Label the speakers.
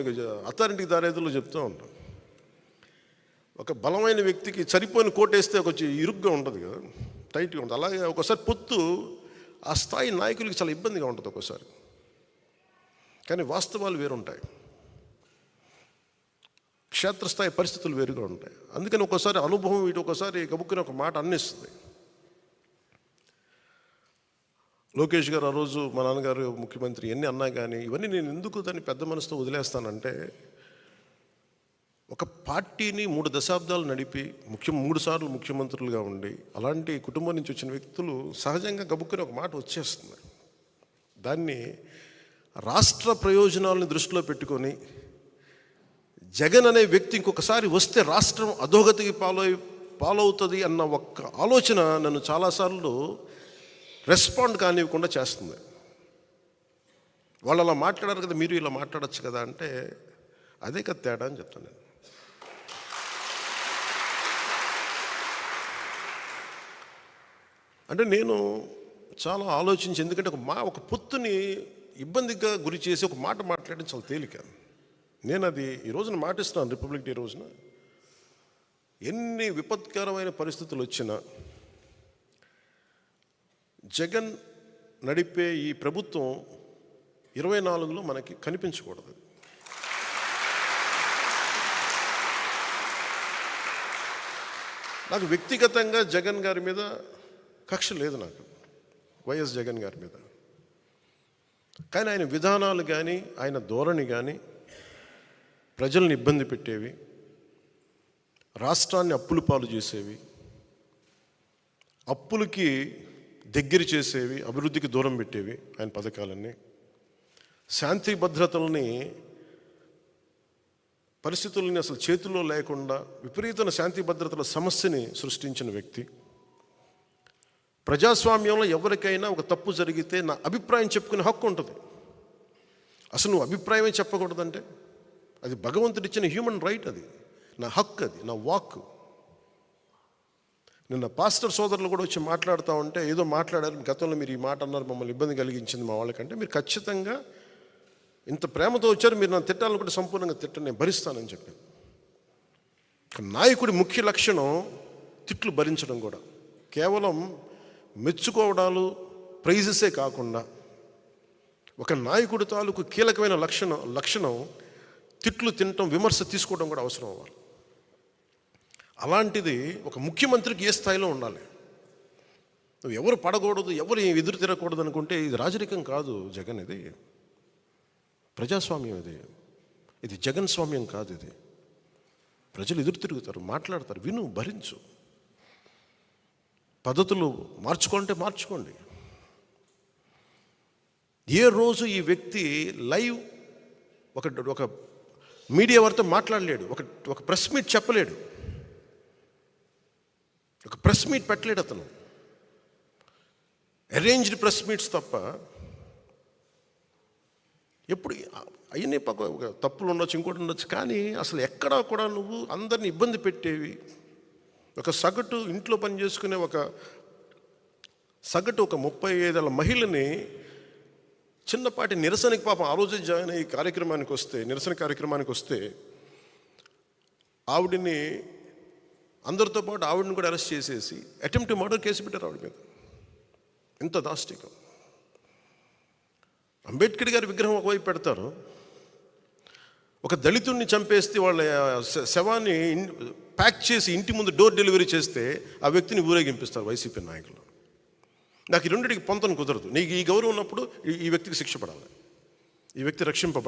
Speaker 1: అథారిటీకి దారేదిలో చెప్తూ ఉంటాం. ఒక బలమైన వ్యక్తికి సరిపోయిన కోటేస్తే కొంచెం ఇరుగ్గా ఉంటుంది కదా టైట్గా ఉంటుంది. అలాగే ఒకసారి పొత్తు ఆ స్థాయి నాయకులకి చాలా ఇబ్బందిగా ఉంటుంది ఒకసారి కానీ వాస్తవాలు వేరుంటాయి. క్షేత్రస్థాయి పరిస్థితులు వేరుగా ఉంటాయి. అందుకని ఒక్కోసారి అనుభవం ఇటు ఒకసారి కబుక్కుని ఒక మాట అన్నిస్తుంది. లోకేష్ గారు ఆ రోజు మా నాన్నగారు ముఖ్యమంత్రి ఎన్ని అన్నా కానీ ఇవన్నీ నేను ఎందుకు దాన్ని పెద్ద మనసుతో వదిలేస్తానంటే ఒక పార్టీని మూడు దశాబ్దాలు నడిపి ముఖ్య మూడు సార్లు ముఖ్యమంత్రులుగా ఉండి అలాంటి కుటుంబం నుంచి వచ్చిన వ్యక్తులు సహజంగా గబుక్కుని ఒక మాట వచ్చేస్తుంది. దాన్ని రాష్ట్ర ప్రయోజనాలను దృష్టిలో పెట్టుకొని జగన్ అనే వ్యక్తి ఇంకొకసారి వస్తే రాష్ట్రం అధోగతికి పాలై పాలవుతుంది అన్న ఒక్క ఆలోచన నన్ను చాలాసార్లు రెస్పాండ్ కానివ్వకుండా చేస్తుంది. వాళ్ళు అలా మాట్లాడారు కదా మీరు ఇలా మాట్లాడచ్చు కదా అంటే అదే కదా తేడా అని చెప్తాను నేను. అంటే నేను చాలా ఆలోచించి ఎందుకంటే ఒక మా ఒక పొత్తుని ఇబ్బందిగా గురి చేసి ఒక మాట మాట్లాడడం చాలా తేలిక. నేను అది ఈ రోజున మాటిస్తున్నాను రిపబ్లిక్ డే రోజున. ఎన్ని విపత్కరమైన పరిస్థితులు వచ్చినా జగన్ నడిపే ఈ ప్రభుత్వం ఇరవై నాలుగులో మనకి కనిపించకూడదు. నాకు వ్యక్తిగతంగా జగన్ గారి మీద కక్ష లేదు నాకు వైఎస్ జగన్ గారి మీద. కానీ ఆయన విధానాలు కానీ ఆయన ధోరణి కానీ ప్రజల్ని ఇబ్బంది పెట్టేవి రాష్ట్రాన్ని అప్పులు పాలు చేసేవి. అప్పులకి దగ్గర చేసేవి అభివృద్ధికి దూరం పెట్టేవి ఆయన పథకాలన్నీ. శాంతి భద్రతల్ని పరిస్థితుల్ని అసలు చేతుల్లో లేకుండా విపరీతమైన శాంతి భద్రతల సమస్యని సృష్టించిన వ్యక్తి. ప్రజాస్వామ్యంలో ఎవరికైనా ఒక తప్పు జరిగితే నా అభిప్రాయం చెప్పుకునే హక్కు ఉంటుంది. అసలు నువ్వు అభిప్రాయమే చెప్పకూడదంటే? అది భగవంతుడిచ్చిన హ్యూమన్ రైట్ అది. నా హక్కు అది నా వాక్ నిన్న పాస్టర్ సోదరులు కూడా వచ్చి మాట్లాడుతూ ఉంటే ఏదో మాట్లాడారు గతంలో మీరు ఈ మాట అన్నారు మమ్మల్ని ఇబ్బంది కలిగించింది మా వాళ్ళకంటే. మీరు ఖచ్చితంగా ఇంత ప్రేమతో వచ్చారు మీరు నన్ను తిట్టాలనుకుంటే సంపూర్ణంగా తిట్టను నేను భరిస్తానని చెప్పాను నాయకుడి ముఖ్య లక్షణం తిట్లు భరించడం కూడా. కేవలం మెచ్చుకోవడాలు ప్రైజెసే కాకుండా ఒక నాయకుడి తాలూకు కీలకమైన లక్షణం లక్షణం తిట్లు తినటం విమర్శ తీసుకోవడం కూడా అవసరం అవ్వాలి. అలాంటిది ఒక ముఖ్యమంత్రికి ఏ స్థాయిలో ఉండాలి? నువ్వు ఎవరు పడకూడదు ఎవరు ఎదురు తిరగకూడదు అనుకుంటే ఇది రాజరికం కాదు జగన్ ఇది. ప్రజాస్వామ్యం ఇది. ఇది జగన్ స్వామ్యం కాదు ఇది. ప్రజలు ఎదురు తిరుగుతారు మాట్లాడతారు విను భరించు. పద్ధతులు మార్చుకుంటే మార్చుకోండి. ఏ రోజు ఈ వ్యక్తి లైవ్ ఒక ఒక మీడియా వారితో మాట్లాడలేడు ఒక ఒక ప్రెస్ మీట్ చెప్పలేడు. ఒక ప్రెస్ మీట్ పెట్టలేడు అతను. అరేంజ్డ్ ప్రెస్ మీట్స్ తప్ప ఎప్పుడు అవన్నీ తప్పులు ఉండొచ్చు ఇంకోటి ఉండొచ్చు కానీ అసలు ఎక్కడా కూడా నువ్వు అందరిని ఇబ్బంది పెట్టేవి. ఒక సగటు ఇంట్లో పని చేసుకునే ఒక సగటు ఒక ముప్పై ఐదేళ్ళ మహిళని చిన్నపాటి నిరసనకి పాపం ఆ రోజే జాయిన్ అయ్యి కార్యక్రమానికి వస్తే నిరసన కార్యక్రమానికి వస్తే ఆవిడని అందరితో పాటు ఆవిడని కూడా అరెస్ట్ చేసేసి అటెంప్ట్ మర్డర్ కేసు పెట్టారు ఆవిడ మీద. ఎంత దాష్టికం. అంబేద్కర్ గారి విగ్రహం ఒకవైపు పెడతారు. ఒక దళితుడిని చంపేస్తే వాళ్ళ శవాన్ని ప్యాక్ చేసి ఇంటి ముందు డోర్ డెలివరీ చేస్తే ఆ వ్యక్తిని ఊరేగింపిస్తారు వైసీపీ నాయకులు. నాకు ఈ రెండింటికి పొంతను కుదరదు. నీకు ఈ గౌరవం ఉన్నప్పుడు ఈ- ఈ వ్యక్తికి శిక్ష పడాలి. ఈ వ్యక్తి రక్షింపబడాలి.